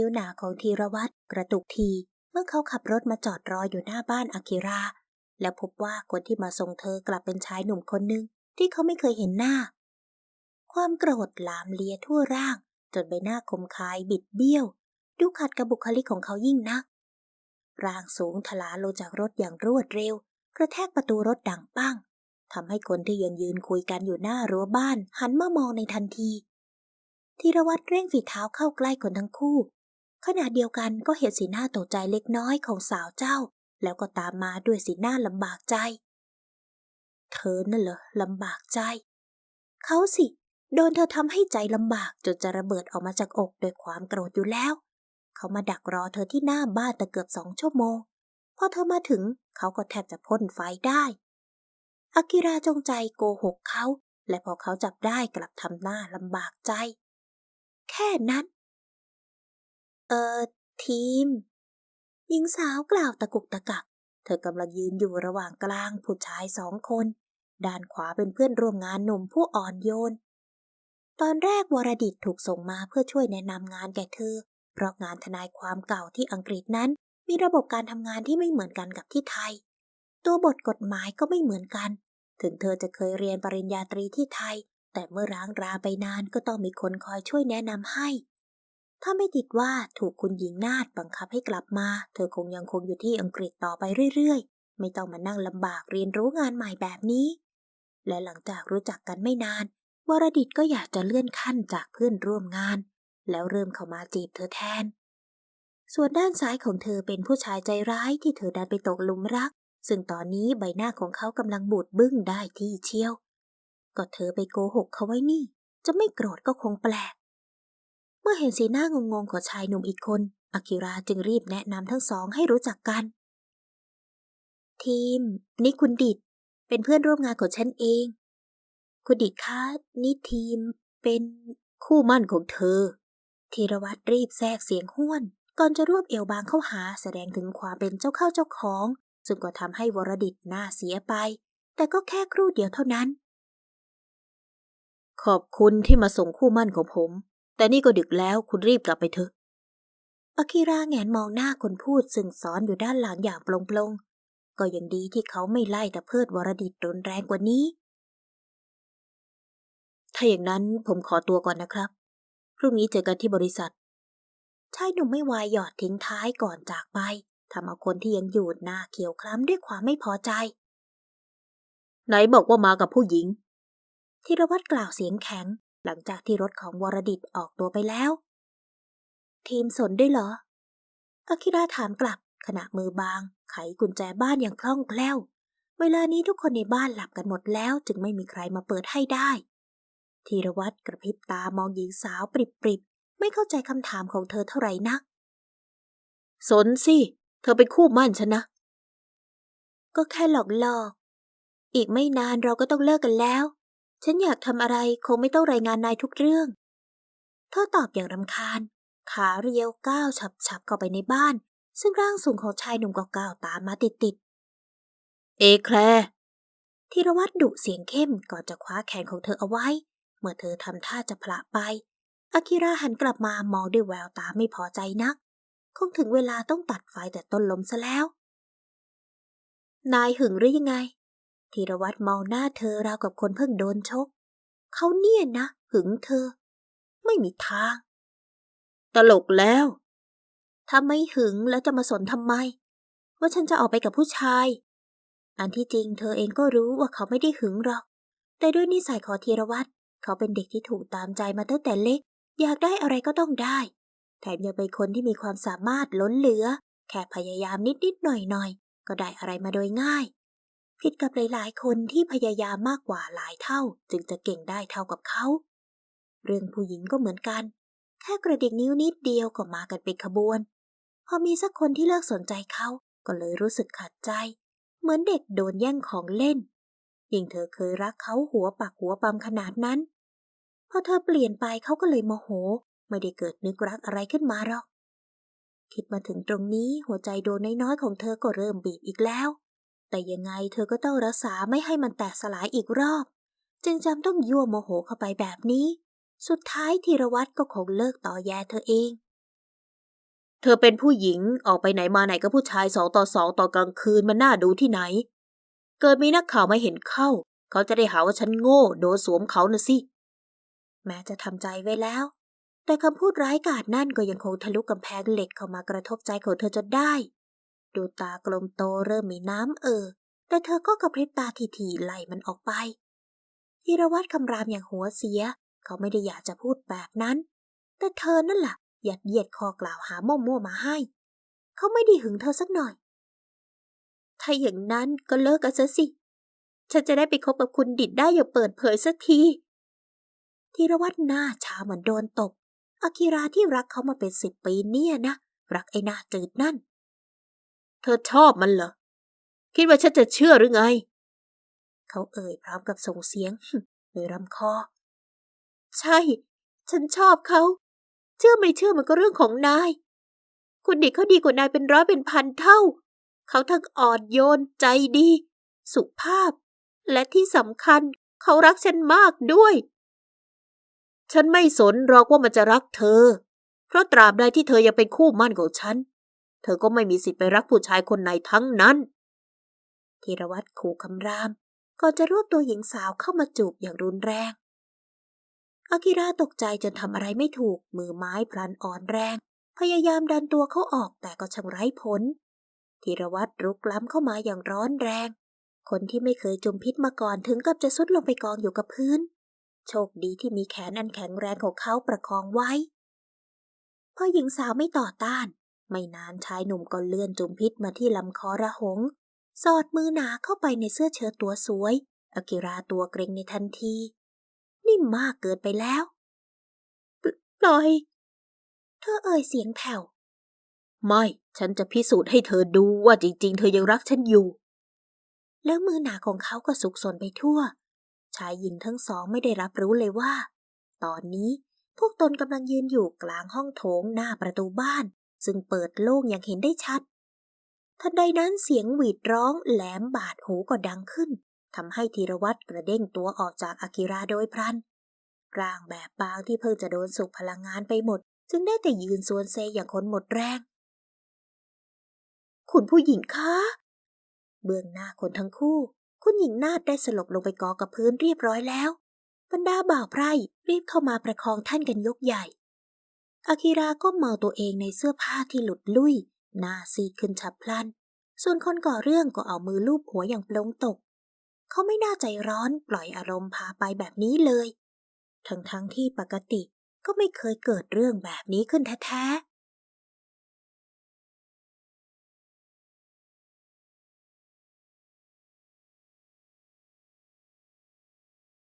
คิ้วหนาของธีรวัตรกระตุกทีเมื่อเขาขับรถมาจอดรออยู่หน้าบ้านอากิรา และพบว่าคนที่มาส่งเธอกลับเป็นชายหนุ่มคนหนึ่งที่เขาไม่เคยเห็นหน้า ความโกรธลามเลียทั่วร่าง จนใบหน้าคมคายบิดเบี้ยว ดูขัดกับบุคลิกของเขายิ่งนัก ร่างสูงทลาลงจากรถอย่างรวดเร็ว กระแทกประตูรถดังปังทำให้คนที่ยังยืนคุยกันอยู่หน้ารั้วบ้าน หันมามองในทันทีธีรวัตรเร่งฝีเท้าเข้าใกล้คนทั้งคู่ ขณะเดียวกันก็เห็นสีหน้าตกใจเล็กน้อยของสาวเจ้า แล้วก็ตามมาด้วยสีหน้าลำบากใจ เธอนั่นเหรอลำบากใจ เขาสิ โดนเธอทำให้ใจลำบากจนจะระเบิดออกมาจากอกด้วยความโกรธอยู่แล้ว เขามาดักรอเธอที่หน้าบ้านแต่เกือบสองชั่วโมง พอเธอมาถึงเขาก็แทบจะพ่นไฟได้อากิราจงใจโกหกเขา และพอเขาจับได้กลับทำหน้าลำบากใจ แค่นั้น เออทีม หญิงสาวกล่าวตะกุกตะกัก เธอกำลังยืนอยู่ระหว่างกลางผู้ชายสองคน ด้านขวาเป็นเพื่อนร่วมงานหนุ่มผู้อ่อนโยน ตอนแรกวรดิตถูกส่งมาเพื่อช่วยแนะนำงานแก่เธอ เพราะงานทนายความเก่าที่อังกฤษนั้น มีระบบการทำงานที่ไม่เหมือนกันกับที่ไทย ตัวบทกฎหมายก็ไม่เหมือนกัน ถึงเธอจะเคยเรียนปริญญาตรีที่ไทย แต่เมื่อร้างราไปนานก็ต้องมีคนคอยช่วยแนะนำให้ ถ้าไม่ติดว่าถูกคุณหญิงนาดบังคับให้กลับมา เธอคงยังคงอยู่ที่อังกฤษต่อไปเรื่อยๆ ไม่ต้องมานั่งลำบากเรียนรู้งานใหม่แบบนี้ และหลังจากรู้จักกันไม่นาน วรดิตก็อยากจะเลื่อนขั้นจากเพื่อนร่วมงาน แล้วเริ่มเข้ามาจีบเธอแทน ส่วนด้านซ้ายของเธอเป็นผู้ชายใจร้ายที่เธอดันไปตกหลุมรัก ซึ่งตอนนี้ใบหน้าของเขากำลังบูดบึ้งได้ที่เชี่ยว ก็เธอไปโกหกเขาไว้นี่ จะไม่โกรธก็คงแปลก เมื่อเห็นสีหน้างงๆของชายหนุ่มอีกคนอากิราจึงรีบแนะนำทั้งสองให้รู้จักกัน ทีม นี่คุณดิดเป็นเพื่อนร่วมงานของฉันเอง คุณดิดคะนี่ทีมเป็นคู่มั่นของเธอ ธีรวัตรรีบแทรกเสียงห้วน ก่อนจะรวบเอวบางเข้าหาแสดงถึงความเป็นเจ้าเข้าเจ้าของ ซึ่งก็ทำให้วรดิตหน้าเสียไป แต่ก็แค่ครู่เดียวเท่านั้น ขอบคุณที่มาส่งคู่มั่นของผม แต่นี่ก็ดึกแล้วคุณรีบกลับไปเถอะอากิราแงนมองหน้าคนพูดซึ่งซ้อนอยู่ด้านหลังอย่างปลงๆก็ยังดีที่เขาไม่ไล่แต่เพิดวรดิตรุนแรงกว่านี้ ถ้าอย่างนั้นผมขอตัวก่อนนะครับ พรุ่งนี้เจอกันที่บริษัทชายหนุ่มไม่วายหยอดทิ้งท้ายก่อนจากไปทำเอาคนที่ยังอยู่หน้าเขียวคล้ำด้วยความไม่พอใจ ไหนบอกว่ามากับผู้หญิงธีรวัตรกล่าวเสียงแข็ง หลังจากที่รถของวรดิตออกตัวไปแล้ว ทีมสนด้วยเหรออาคิราถามกลับขณะมือบาง ไขกุญแจบ้านอย่างคล่องแคล่ว เวลานี้ทุกคนในบ้านหลับกันหมดแล้วจึงไม่มีใครมาเปิดให้ได้ ธีรวัตรกระพริบตามองหญิงสาวปริบๆ ไม่เข้าใจคำถามของเธอเท่าไหร่นัก สนสิ เธอเป็นคู่มั่นฉันนะ ก็แค่หลอกหลอก อีกไม่นานเราก็ต้องเลิกกันแล้ว ฉันอยากทำอะไรคงไม่ต้องรายงานนายทุกเรื่อง เธอตอบอย่างรำคาญ ขาเรียวก้าวฉับฉับเข้าไปในบ้าน ซึ่งร่างสูงของชายหนุ่มก็ก้าวตามมาติดติดเอแคลธีรวัตรดุเสียงเข้มก่อนจะคว้าแขนของเธอเอาไว้ เมื่อเธอทำท่าจะพละไป อากิราหันกลับมามองด้วยแววตาไม่พอใจนัก คงถึงเวลาต้องตัดไฟแต่ต้นลมซะแล้ว นายหึงหรือยังไง ธีรวัตรมองหน้าเธอราวกับคนเพิ่งโดนชก เขาเนี่ยนะ หึงเธอ ไม่มีทาง ตลกแล้ว ถ้าไม่หึงแล้วจะมาสนทำไม ว่าฉันจะออกไปกับผู้ชาย อันที่จริงเธอเองก็รู้ว่าเขาไม่ได้หึงหรอก แต่ด้วยนิสัยของธีรวัตรเขาเป็นเด็กที่ถูกตามใจมาตั้งแต่เล็ก อยากได้อะไรก็ต้องได้ แถมยังเป็นคนที่มีความสามารถล้นเหลือ แค่พยายามนิดๆหน่อยๆก็ได้อะไรมาโดยง่าย ผิดกับหลายๆ คนที่พยายามมากกว่าหลายเท่า จึงจะเก่งได้เท่ากับเขา เรื่องผู้หญิงก็เหมือนกัน แค่กระดิกนิ้วนิดเดียวก็มากันเป็นขบวน พอมีสักคนที่เลิกสนใจเขาก็เลยรู้สึกขัดใจ เหมือนเด็กโดนแย่งของเล่น ยิ่งเธอเคยรักเขาหัวปากหัวปั๊มขนาดนั้น พอเธอเปลี่ยนไปเขาก็เลยโมโห ไม่ได้เกิดนึกรักอะไรขึ้นมาหรอก คิดมาถึงตรงนี้หัวใจโดนน้อยๆของเธอก็เริ่มบีบอีกแล้ว แต่ยังไงเธอก็ต้องรักษาไม่ให้มันแตกสลายอีกรอบ จึงจำต้องยั่วโมโหเข้าไปแบบนี้ สุดท้ายธีรวัตรก็คงเลิกต่อแยเธอเอง เธอเป็นผู้หญิงออกไปไหนมาไหนกับผู้ชายสองต่อสองต่อกลางคืนมันน่าดูที่ไหน เกิดมีนักข่าวมาเห็นเข้า เขาจะได้หาว่าฉันโง่โดนสวมเขาน่ะสิ แม้จะทำใจไว้แล้ว แต่คำพูดร้ายกาจนั่นก็ยังคงทะลุกำแพงเหล็กเข้ามากระทบใจของเธอจนได้ ดูตากลมโตเริ่มมีน้ำเออ แต่เธอก็กระพริบตาทีๆไล่มันออกไปธีรวัตรคำรามอย่างหัวเสีย เขาไม่ได้อยากจะพูดแบบนั้น แต่เธอนั่นล่ะยัดเยียดข้อกล่าวหามั่วๆมาให้ เขาไม่ได้หึงเธอสักหน่อย ถ้าอย่างนั้นก็เลิกกันซะสิ ฉันจะได้ไปคบกับคุณดิดได้อย่างเปิดเผยสักทีธีรวัตรหน้าชาเหมือนโดนตบอากิราที่รักเขามาเป็นสิบปีเนี่ยนะ รักไอ้หน้าจืดนั่น เธอชอบมันเหรอ คิดว่าฉันจะเชื่อหรือไง เขาเอ่ยพร้อมกับส่งเสียงโดยรำคอ ใช่ ฉันชอบเขา เชื่อไม่เชื่อมันก็เรื่องของนาย คุณดิกเขาดีกว่านายเป็นร้อยเป็นพันเท่า เขาทั้งอ่อนโยนใจดี สุภาพ และที่สำคัญเขารักฉันมากด้วย ฉันไม่สนหรอกว่ามันจะรักเธอ เพราะตราบใดที่เธอยังเป็นคู่มั่นของฉัน เธอก็ไม่มีสิทธิ์ไปรักผู้ชายคนไหนทั้งนั้นธีรวัตรขู่คำราม ก่อนจะรวบตัวหญิงสาวเข้ามาจูบอย่างรุนแรง อากิระตกใจจนทำอะไรไม่ถูก มือไม้พลันอ่อนแรง พยายามดันตัวเขาออกแต่ก็ช่างไร้ผลธีรวัตรรุกล้ำเข้ามาอย่างร้อนแรง คนที่ไม่เคยจุมพิษมาก่อนถึงกับจะสุดลงไปกองอยู่กับพื้น โชคดีที่มีแขนอันแข็งแรงของเขาประคองไว้พอหญิงสาวไม่ต่อต้าน ไม่นานชายหนุ่มก็เลื่อนจุมพิษมาที่ลำคอระหง สอดมือหนาเข้าไปในเสื้อเชิ้ตตัวสวย อากิราตัวเกรงในทันที นี่มากเกินไปแล้ว ปล่อย เธอเอ่ยเสียงแผ่ว ไม่ ฉันจะพิสูจน์ให้เธอดูว่าจริง ๆ เธอยังรักฉันอยู่ แล้วมือหนาของเขาก็สุกสนไปทั่ว ชายหญิงทั้งสองไม่ได้รับรู้เลยว่า ตอนนี้พวกตนกำลังยืนอยู่กลางห้องโถงหน้าประตูบ้าน ซึ่งเปิดโล่งอย่างเห็นได้ชัด ทันใดนั้นเสียงหวีดร้องแหลมบาดหูก็ดังขึ้นทำให้ธีรวัตรกระเด้งตัวออกจากอากิราโดยพลันร่างแบบบางที่เพิ่งจะโดนสุกพลังงานไปหมด จึงได้แต่ยืนสวนเซอย่างคนหมดแรง คุณผู้หญิงคะ เบื้องหน้าคนทั้งคู่ คุณหญิงนาดได้สลบลงไปกอกับพื้นเรียบร้อยแล้ว บรรดาบ่าวไพร่รีบเข้ามาประคองท่านกันยกใหญ่ อากิระก็เมาตัวเองในเสื้อผ้าที่หลุดลุ่ย หน้าซีดขึ้นฉับพลัน ส่วนคนก่อเรื่องก็เอามือลูบหัวอย่างปลงตก เขาไม่น่าใจร้อนปล่อยอารมณ์พาไปแบบนี้เลย ทั้งๆทที่ปกติก็ไม่เคยเกิดเรื่องแบบนี้ขึ้นแท้ๆ